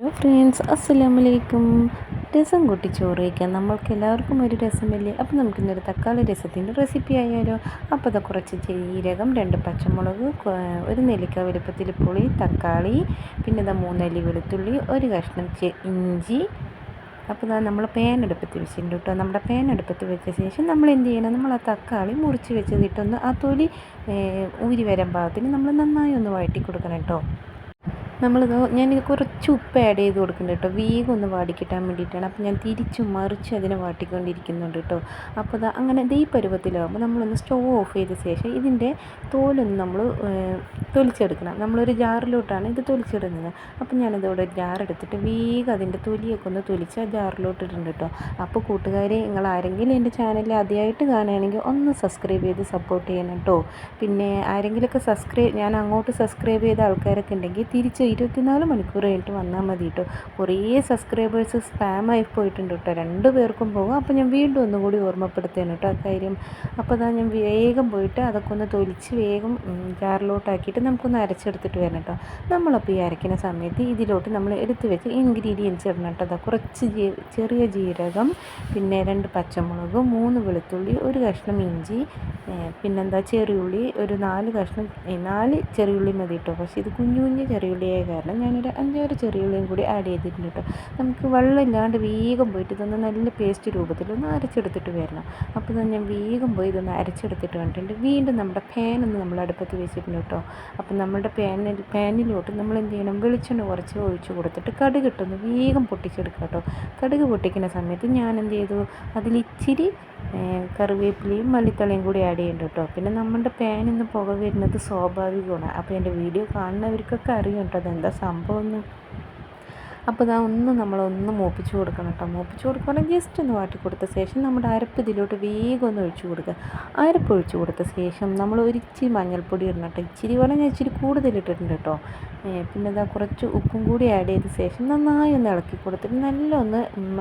Hello friends അസ്സലാമു അലൈക്കും രസം കൂട്ടി ചോറ് വയ്ക്കാൻ നമ്മൾക്ക് എല്ലാവർക്കും ഒരു രസമില്ലേ? അപ്പോൾ നമുക്ക് ഇന്നൊരു തക്കാളി രസത്തിന്റെ റെസിപ്പി ആയാലോ? അപ്പോൾ അത് കുറച്ച് ജീരകം രണ്ട് പച്ചമുളക് ഒരു നെല്ലിക്ക വലുപ്പത്തിൽ പുളി തക്കാളി പിന്നെ ഇതാ മൂന്നല്ലി വെളുത്തുള്ളി ഒരു കഷ്ണം ഇഞ്ചി. അപ്പോൾ ഇതാ നമ്മൾ പാൻ അടുപ്പത്ത് വെച്ചിട്ടുണ്ട് കേട്ടോ നമ്മുടെ പാൻ അടുപ്പത്ത് വെച്ച ശേഷം നമ്മൾ എന്ത് ചെയ്യണം? നമ്മൾ ആ തക്കാളി മുറിച്ച് വെച്ചതിട്ടൊന്ന് ആ തൊലി ഊരി വരാൻ പാകത്തിന് നമ്മൾ നന്നായി ഒന്ന് വഴറ്റി കൊടുക്കണം കേട്ടോ നമ്മളിത് ഞാനിത് കുറച്ച് ഉപ്പ് ആഡ് ചെയ്ത് കൊടുക്കുന്നുണ്ട് കേട്ടോ വേഗം ഒന്ന് വാടിക്കിട്ടാൻ വേണ്ടിയിട്ടാണ്. അപ്പോൾ ഞാൻ തിരിച്ചും മറിച്ച് അതിനെ വാട്ടിക്കൊണ്ടിരിക്കുന്നുണ്ട് കേട്ടോ അപ്പോൾ അത് അങ്ങനെ ഈ പരുവത്തിലാകുമ്പോൾ നമ്മളൊന്ന് സ്റ്റവ് ഓഫ് ചെയ്ത ശേഷം ഇതിന്റെ തോലൊന്ന് നമ്മൾ തൊലിച്ചെടുക്കണം. നമ്മളൊരു ജാറിലോട്ടാണ് ഇത് തൊലിച്ചിടുന്നത്. അപ്പോൾ ഞാനിതോടെ ജാർ എടുത്തിട്ട് വേഗം അതിന്റെ തൊലിയൊക്കെ ഒന്ന് തൊലിച്ച് ആ ജാറിലോട്ട് ഇടുന്നുണ്ട് കേട്ടോ അപ്പോൾ കൂട്ടുകാരെ നിങ്ങൾ ആരെങ്കിലും എന്റെ ചാനൽ ആദ്യമായിട്ട് കാണുകയാണെങ്കിൽ ഒന്ന് സബ്സ്ക്രൈബ് ചെയ്ത് സപ്പോർട്ട് ചെയ്യണം കേട്ടോ പിന്നെ ആരെങ്കിലുമൊക്കെ സബ്സ്ക്രൈബ് ഞാൻ അങ്ങോട്ട് സബ്സ്ക്രൈബ് ചെയ്ത ആൾക്കാരൊക്കെ ഉണ്ടെങ്കിൽ തിരിച്ച് ഇരുപത്തിനാല് മണിക്കൂർ കഴിഞ്ഞിട്ട് വന്നാൽ മതി കേട്ടോ കുറേ സബ്സ്ക്രൈബേഴ്സ് സ്പാം ആയി പോയിട്ടുണ്ട് കേട്ടോ രണ്ട് പേർക്കും പോകും. അപ്പോൾ ഞാൻ വീണ്ടും ഒന്നുകൂടി ഓർമ്മപ്പെടുത്തേനു കേട്ടോ ആ കാര്യം. അപ്പോൾ അതാ ഞാൻ വേഗം പോയിട്ട് അതൊക്കെ ഒന്ന് തൊലിച്ച് വേഗം ജാറിലോട്ടാക്കിയിട്ട് നമുക്കൊന്ന് അരച്ചെടുത്തിട്ട് വരണം കേട്ടോ നമ്മളപ്പോൾ ഈ അരയ്ക്കുന്ന സമയത്ത് ഇതിലോട്ട് നമ്മൾ എടുത്ത് വെച്ച് ഇൻഗ്രീഡിയൻസ് ഇടണം കേട്ടോ അതാ കുറച്ച് ചെറിയ ജീരകം പിന്നെ രണ്ട് പച്ചമുളക് മൂന്ന് വെളുത്തുള്ളി ഒരു കഷ്ണം ഇഞ്ചി പിന്നെന്താ ചെറിയുള്ളി ഒരു നാല് കഷ്ണം നാല് ചെറിയുള്ളി മതി കേട്ടോ പക്ഷേ ഇത് കുഞ്ഞു കുഞ്ഞു ചെറിയുള്ളിയായ കാരണം ഞാനൊരു അഞ്ചാറ് ചെറിയ ചെറിയുള്ളിയും കൂടി ആഡ് ചെയ്തിട്ടുണ്ട് കേട്ടോ. നമുക്ക് വെള്ളം ഇല്ലാണ്ട് വേഗം പോയിട്ട് ഇതൊന്ന് നല്ല പേസ്റ്റ് രൂപത്തിൽ ഒന്ന് അരച്ചെടുത്തിട്ട് വരണം. അപ്പോൾ ഞാൻ വേഗം പോയി ഇതൊന്ന് അരച്ചെടുത്തിട്ട് വന്നിട്ടുണ്ട്. വീണ്ടും നമ്മുടെ ഒന്ന് നമ്മൾ അടുപ്പത്ത് വെച്ചിട്ടുണ്ട് കേട്ടോ. അപ്പോൾ നമ്മുടെ പാനിൽ പാനിലോട്ട് നമ്മൾ എന്ത് ചെയ്യണം? വെളിച്ചെണ്ണ കുറച്ച് ഒഴിച്ചു കൊടുത്തിട്ട് കടുക് ഇട്ടൊന്ന് വേഗം പൊട്ടിച്ചെടുക്കുക കേട്ടോ. കടുക് പൊട്ടിക്കുന്ന സമയത്ത് ഞാൻ എന്ത് ചെയ്തു? ഏഹ്, കറിവേപ്പിലയും മല്ലിത്തളയും കൂടി ആഡ് ചെയ്യുന്നുണ്ട് കേട്ടോ പിന്നെ നമ്മുടെ പാനിന്ന് നിന്ന് പുക വരുന്നത് സ്വാഭാവികമാണ്. അപ്പോൾ എന്റെ വീഡിയോ കാണുന്നവർക്കൊക്കെ അറിയും കേട്ടോ അതെന്താ സംഭവം എന്ന്. അപ്പോൾ ഇതാ ഒന്ന് നമ്മളൊന്ന് മൂപ്പിച്ച് കൊടുക്കണം കേട്ടോ. മൂപ്പിച്ച് കൊടുക്കുകയാണെങ്കിൽ ജസ്റ്റ് ഒന്ന് വാട്ടി കൊടുത്ത ശേഷം നമ്മുടെ അരപ്പ് ഇതിലോട്ട് വേഗം ഒന്ന് ഒഴിച്ച് കൊടുക്കുക. അരപ്പ് ഒഴിച്ച് കൊടുത്ത ശേഷം നമ്മൾ ഒരു ഇച്ചിരി മഞ്ഞൾപ്പൊടി ഇടണം കേട്ടോ. ഇച്ചിരി പോലെ ഞാൻ ഇച്ചിരി കൂടുതൽ ഇട്ടിട്ടുണ്ട് കേട്ടോ. പിന്നെ ഇതാ കുറച്ച് ഉപ്പും കൂടി ആഡ് ചെയ്ത ശേഷം നന്നായി ഒന്ന് ഇളക്കി കൊടുത്തിട്ട് നല്ല ഒന്ന്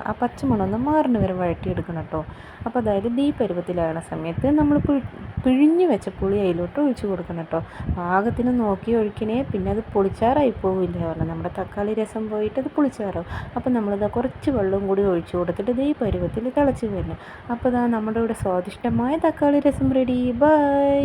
ആ പച്ചമണം ഒന്ന് മാറിന് വരെ വഴറ്റിയെടുക്കണം കേട്ടോ. അപ്പോൾ അതായത് ഈ പരുവത്തിലാകുന്ന സമയത്ത് നമ്മൾ പിഴിഞ്ഞു വെച്ച പുളി അതിലോട്ട് ഒഴിച്ച് കൊടുക്കണം കേട്ടോ. പാകത്തിന് നോക്കി ഒഴിക്കണേ പിന്നെ അത് പൊളിച്ചാറായി പോവില്ല പറഞ്ഞാൽ നമ്മുടെ തക്കാളി രസം പോയിട്ട് അത് പുളിച്ചാറാവും അപ്പോൾ നമ്മളിത് കുറച്ച് വെള്ളവും കൂടി ഒഴിച്ച് കൊടുത്തിട്ട് ഈ പരുവത്തിൽ തിളച്ച് വരണം അപ്പോൾ ഇതാ നമ്മുടെ ഇവിടെ സ്വാദിഷ്ടമായ തക്കാളി രസം റെഡി ബൈ